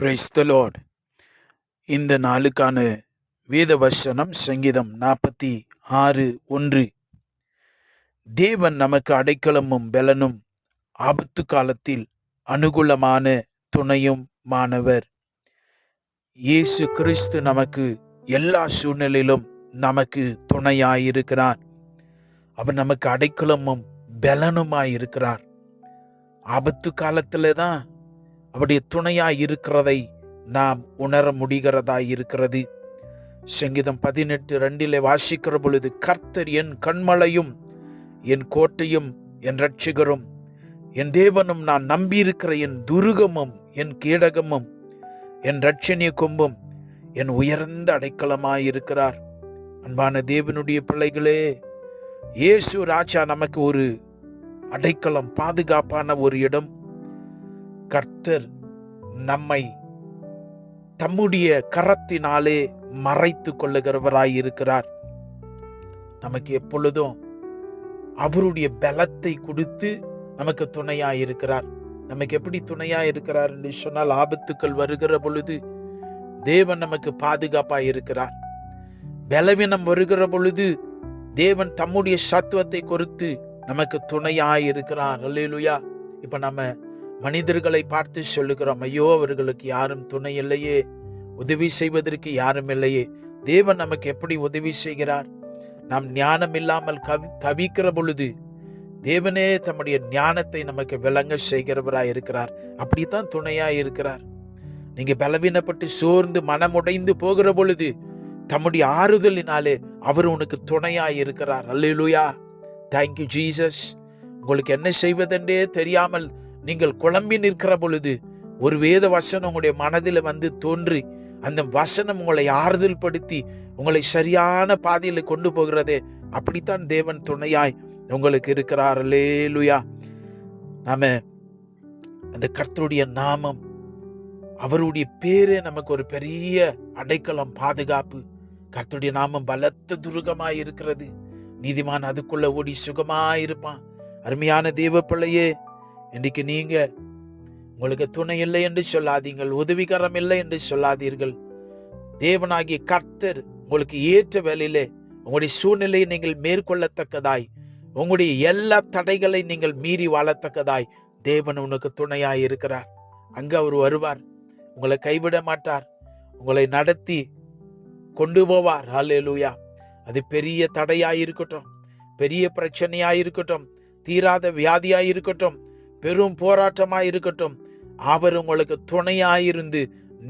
Praise the Lord இந்த நாளுக்கான வேத வசனம் சங்கீதம் நாற்பத்தி ஆறு ஒன்று. தேவன் நமக்கு அடைக்கலமும் பலனும் ஆபத்து காலத்தில் அனுகூலமான துணையும் மாணவர். இயேசு கிறிஸ்து நமக்கு எல்லா சூழ்நிலையிலும் நமக்கு துணையாயிருக்கிறார். அவர் நமக்கு அடைக்கலமும் பலனுமாயிருக்கிறார். ஆபத்து காலத்தில் தான் அவருடைய துணையாய் இருக்கிறதை நாம் உணர முடிகிறதா இருக்கிறது சங்கீதம் பதினெட்டு ரெண்டிலே வாசிக்கிற பொழுது கர்த்தர் என் கண்மலையும் என் கோட்டையும் என் ரட்சிகரும் என் தேவனும் நான் நம்பியிருக்கிற என் துருகமும் என் கீடகமும் என் ரட்சணிய கொம்பும் என் உயர்ந்த அடைக்கலமாயிருக்கிறார். அன்பான தேவனுடைய பிள்ளைகளே இயேசு ராஜா நமக்கு ஒரு அடைக்கலம் பாதுகாப்பான ஒரு இடம் கர்த்தர் நம்மை தம்முடைய கரத்தினாலே மறைத்து இருக்கிறார் நமக்கு எப்பொழுதும் அவருடைய பலத்தை கொடுத்து நமக்கு துணையாக இருக்கிறார் நமக்கு எப்படி துணையாக இருக்கிறார் என்று சொன்னால் ஆபத்துக்கள் வருகிற பொழுது தேவன் நமக்கு பாதுகாப்பாக இருக்கிறார் பலவீனம் வருகிற பொழுது தேவன் தம்முடைய சத்துவத்தை கொடுத்து நமக்கு துணையாக இருக்கிறார் அல்லேலுயா. இப்ப நம்ம மனிதர்களை பார்த்து சொல்லுகிறோம் ஐயோ அவர்களுக்கு யாரும் துணை இல்லையே. உதவி செய்வதற்கு யாரும் இல்லையே. தேவன் நமக்கு எப்படி உதவி செய்கிறார்? நாம் ஞானம் இல்லாமல் கவி தவிக்கிற பொழுது தேவனே தம்முடைய ஞானத்தை நமக்கு விளங்க செய்கிறவராய் இருக்கிறார். அப்படித்தான் துணையா இருக்கிறார். நீங்க பலவீனப்பட்டு சோர்ந்து மனமுடைந்து போகிற பொழுது தம்முடைய ஆறுதலினாலே அவர் உனக்கு துணையா இருக்கிறார். அல்லேலூயா. தேங்க்யூ ஜீசஸ் உங்களுக்கு என்ன செய்வதென்றே தெரியாமல் நீங்கள் குழம்பி நிற்கிற பொழுது ஒரு வேத வசனம் உங்களுடைய மனதில் வந்து தோன்றி அந்த வசனம் உங்களை ஆறுதல் படுத்தி உங்களை சரியான பாதையில் கொண்டு போகிறதே அப்படித்தான் தேவன் துணையாய் உங்களுக்கு இருக்கிறார். லேலுயா நாம அந்த கர்த்தருடைய நாமம் அவருடைய பேரே நமக்கு ஒரு பெரிய அடைக்கலம் பாதுகாப்பு. கர்த்தருடைய நாமம் பலத்த துருகமாய் இருக்கிறது. நீதிமான் அதுக்குள்ள ஓடி சுகமாய் இருப்பான். அருமையான தேவ பிள்ளையே இன்றைக்கு நீங்க உங்களுக்கு துணை இல்லை என்று சொல்லாதீங்கள் உதவிகரம் இல்லை என்று சொல்லாதீர்கள். தேவனாகிய கர்த்தர் உங்களுக்கு ஏற்ற வேலையிலே உங்களுடைய சூழ்நிலையை நீங்கள் மேற்கொள்ளத்தக்கதாய் உங்களுடைய எல்லா தடைகளை நீங்கள் மீறி வாழத்தக்கதாய் தேவன் உனக்கு துணையாய் இருக்கிறார். அங்கு அவர் வருவார் உங்களை கைவிட மாட்டார் உங்களை நடத்தி கொண்டு போவார். ஹalleluya அது பெரிய தடையாய் இருக்கட்டும் பெரிய பிரச்சனையாய் இருக்கட்டும் தீராத வியாதியாய் இருக்கட்டும் பெரும் போராட்டமாய் இருக்கட்டும். அவர் உங்களுக்கு துணையாயிருந்து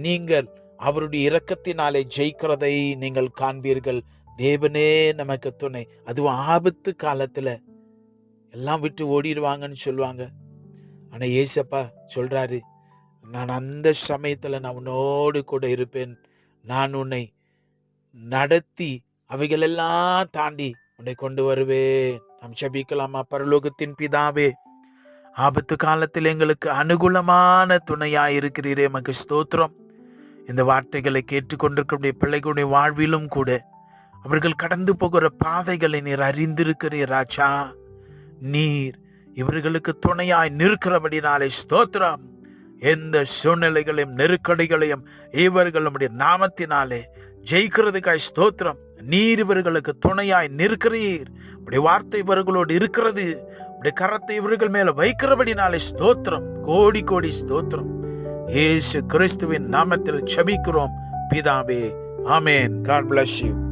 நீங்கள் அவருடைய இரக்கத்தினாலே ஜெயிக்கிறதை நீங்கள் காண்பீர்கள். தேவனே நமக்கு துணை. அதுவும் ஆபத்து காலத்தில் எல்லாம் விட்டு ஓடிடுவாங்கன்னு சொல்லுவாங்க. ஆனால் ஏசப்பா சொல்கிறாரு நான் அந்த சமயத்தில் நான் உன்னோடு கூட இருப்பேன். நான் உன்னை நடத்தி அவைகளெல்லாம் தாண்டி உன்னை கொண்டு வருவேன். நாம் ஜபிக்கலாமா? பரலோகத்தின் பிதாவே ஆபத்து காலத்தில் எங்களுக்கு அனுகூலமான துணையாக இருக்கிறீரே எமக்கு ஸ்தோத்திரம். இந்த வார்த்தைகளை கேட்டுக்கொண்டிருக்கக்கூடிய பிள்ளைகளுடைய வாழ்விலும் கூட அவர்கள் கடந்து போகிற பாதைகளை நீர் அறிந்திருக்கிறீர் ராஜா. நீர் இவர்களுக்கு துணையாய் நிற்கிறபடினாலே ஸ்தோத்திரம். எந்த சூழ்நிலைகளையும் நெருக்கடிகளையும் இவர்கள் நம்முடைய நாமத்தினாலே ஜெயிக்கிறதுக்காய் ஸ்தோத்திரம். நீர் இவர்களுக்கு துணையாய் நிற்கிறீர். உடைய வார்த்தை இவர்களோடு இருக்கிறது. அப்படி கரத்தை இவர்கள் மேல வைக்கிறபடினாலே ஸ்தோத்திரம். கோடி கோடி ஸ்தோத்திரம். ஏசு கிறிஸ்துவின் நாமத்தில் செபிக்கிறோம் பிதாவே ஆமேன். God bless you